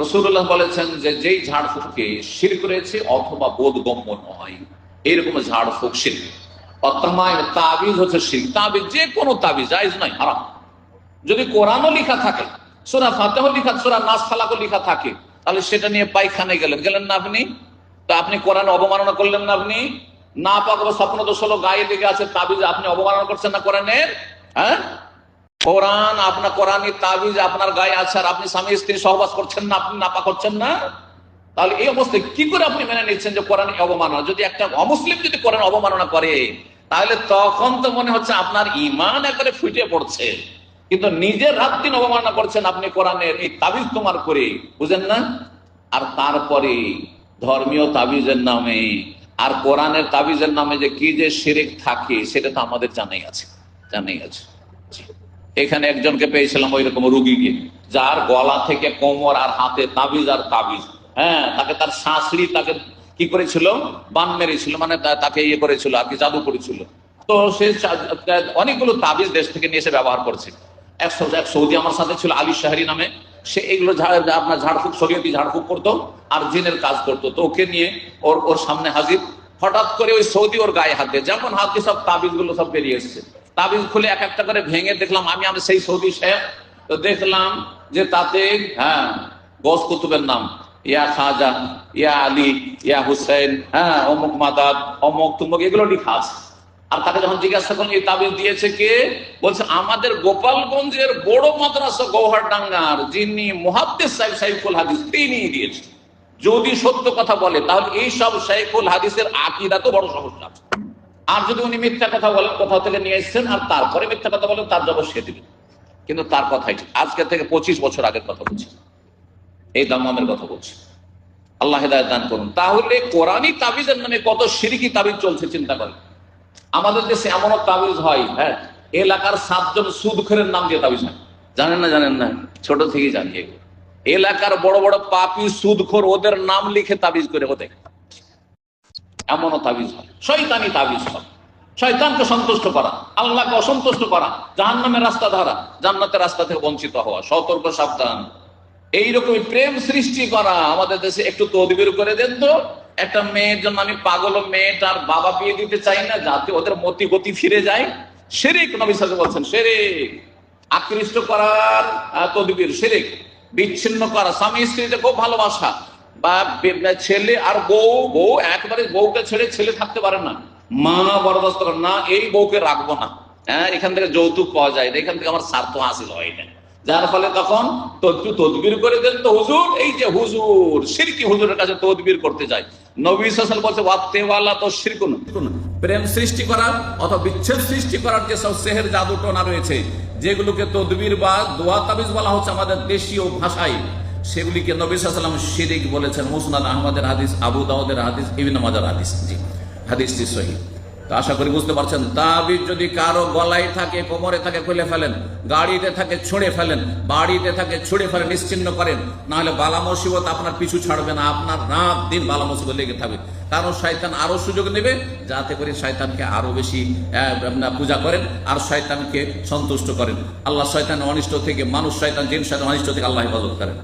রসুল্লাহ বলেছেন যে যেই ঝাড়ফুঁককে শির করেছে অথবা বোধগম্য নয়, এরকম ঝাড়ফুঁক শির অত্যামায় তাবিজ হচ্ছে শির তাবিজ যে কোনো তাবিজ, জায়জ নয়, হারাম। যদি কোরআনও লেখা থাকে, সোরা ফাতেহ লেখা, সোরা নাস ফালাকও লেখা থাকে, তাহলে সেটা নিয়ে পায়খানে গেলেন। গেলেন না আপনি? তো আপনি কোরআন অবমাননা করলেন না আপনি? না পাক স্বপ্ন দোষ হলো গায়ে লেগে আছে তাবিজ, আপনি অবমাননা করছেন না কোরআনের? হ্যাঁ? কোরআন, আপনার কোরআনের তাবিজ আপনার গায়ে আছে আর আপনি স্বামী স্ত্রী সহবাস করছেন না, আপনি নাপা করছেন না? তাহলে এই অবস্থায় কি করে আপনি মেনে নিচ্ছেন যে কোরআন অবমাননা? যদি একটা অমুসলিম যদি কোরআন অবমাননা করে, তাহলে তখন তো মনে হচ্ছে আপনার ইমান একবারে ফুটে পড়ছে। কিন্তু নিজের রাত দিন অবমাননা করছেন আপনি কোরআনের এই তাবিজ তোমার করে, বুঝেন না? আর তারপরে ধর্মীয় তাবিজের নামে আর কোরআনের তাবিজের নামে যে কি যে শিরিক থাকে, সেটা তো আমাদের জানাই আছে জানাই আছে। এখানে একজনকে পেয়েছিলাম ওই রকম রুগীকে, যার গলা থেকে কোমর আর হাতে তাবিজ আর তাবিজ। হ্যাঁ তাকে তার শাশুড়ি তাকে কি করেছিল? বান মেরেছিল মানে তাকে ইয়ে করেছিল আর কি, জাদু করেছিল। তো সে অনেকগুলো তাবিজ দেশ থেকে নিয়ে এসে ব্যবহার করছে। এক এক সৌদি আমার সাথে ছিল, আলী শাহরি নামে। সে ঝাড়- আপনার ঝাড়ফুঁক, শরীয়তি ঝাড়ফুঁক করতো আর জিনের কাজ করতো। তো ওকে নিয়ে ওর ওর সামনে হাজির। হঠাৎ করে ওই সৌদি ওর গায়ে হাত দিয়ে। যেমন হাত দিয়ে সব তাবিজগুলো সব বেরিয়ে এসছে। তাবিজ খুলে এক একটা করে ভেঙে দেখলাম, আমি আমি সেই সৌদি সাহেব তো দেখলাম যে তাতে হ্যাঁ গস কুতুবের নাম। ইয়া খাজা, ইয়া আলী, ইয়া হুসেন হ্যাঁ অমুক মাদাদ অমুক তুমুক, এগুলো লেখা আর তাকে যখন জিজ্ঞাসা করলেন এই তাবিজ দিয়েছে কে? বলছে, আমাদের গোপালগঞ্জের বড় মাদ্রাসা গৌহার ডাঙ্গার যিনি মুহাদ্দিস সাহেব সাইফুল হাদিস তিনি দিয়েছে। যদি সত্য কথা বলে, তাহলে এই সব সাইফুল হাদিসের আকিদা তো বড় সমস্যা আছে। আর যদি উনি মিথ্যা কথা বলেন, কোথাও থেকে নিয়ে এসছেন, আর তারপরে মিথ্যা কথা বলেন, তার জবাব সে দিবেন কিন্তু তার কথাই। আজকে থেকে পঁচিশ বছর আগের কথা বলছি। এই দামামের কথা বলছি। আল্লাহ হেদায়ত দান করুন। তাহলে কোরআনই তাবিজের নামে কত সিরিকি তাবিজ চলছে, চিন্তা করেন। আমাদের দেশে এমনও তাবিজ হয় হ্যাঁ এলাকার সাতজন সুদখোরের নাম দিয়ে তাবিজ হয়। জানেন না জানেন না? ছোট থেকেই জানি এলাকার বড় বড় পাপি, সুদখোর, ওদের নাম লিখে তাবিজ করে ওদের এমনও তাবিজ হয়। শয়তানি তাবিজ হয়। শয়তানকে সন্তুষ্ট করা, আল্লাহকে অসন্তুষ্ট করা জাহান জাহান্নামের রাস্তা ধরা জান্নাতের রাস্তা থেকে বঞ্চিত হওয়া, সতর্ক, সাবধান। এইরকমই প্রেম সৃষ্টি করা আমাদের দেশে একটু তদবির করে দেন তো। একটা মেয়ের জন্য আমি পাগল মেয়েটার বাবা বিয়ে দিতে চাই না, যাতে ওদের মতি গতি ফিরে যায়। শেরিক নবী সাহেব বলছেন শেরিক আকৃষ্ট করার তদবির শেরিক বিচ্ছিন্ন করা। স্বামী স্ত্রীতে খুব ভালোবাসা। বা ছেলে আর বউ বউ একবারে বউকে ছেড়ে ছেলে থাকতে পারে না। মা বরদাস্ত করে না, এই বউকে রাখব না। হ্যাঁ এখান থেকে যৌতুক পাওয়া যায় না, এখান থেকে আমার স্বার্থ হাসিল হয় না। যার ফলে তখন তদ্বি তদবির করে দেন তো হুজুর, এই যে হুজুর, সিরকি হুজুরের কাছে তদবির করতে যায়। নবী সাল বলছে, ওয়াত্তেওয়ালা তো শিরকুন প্রেম সৃষ্টি করার অথবা বিচ্ছেদ সৃষ্টি করার যে সব সেহের জাদু টোনা রয়েছে, যেগুলোকে তদবির বা দোয়া তাবিজ বলা হচ্ছে আমাদের দেশীয় ভাষায়। সেগুলিকে নবী সাল্লাম শিরিক বলেছেন, মুসনাদ আহমদের হাদিস, আবু দাউদের হাদিস, ইবিন মাজার হাদিস। জি সহি। আশা করি বুঝতে পারছেন, তাবিজ যদি কারও গলায় থাকে, কোমরে থাকে, খুলে ফেলেন, গাড়িতে থাকে, ছুঁড়ে ফেলেন, বাড়িতে থাকে, ছুঁড়ে ফেলেন, নিশ্চিন্ন করেন না হলে বালা মুসিবত আপনার পিছু ছাড়বে না, আপনার রাত দিন বালা মুসিবত লেগে থাকবে। কারণ শয়তান আরও সুযোগ নেবে, যাতে করে শয়তানকে আরও বেশি পূজা করেন, আর শয়তানকে সন্তুষ্ট করেন। আল্লাহ শয়তান অনিষ্ট থেকে, মানুষ শয়তান, জিন শয়তান অনিষ্ট থেকে আল্লাহ হেফাজত করেন।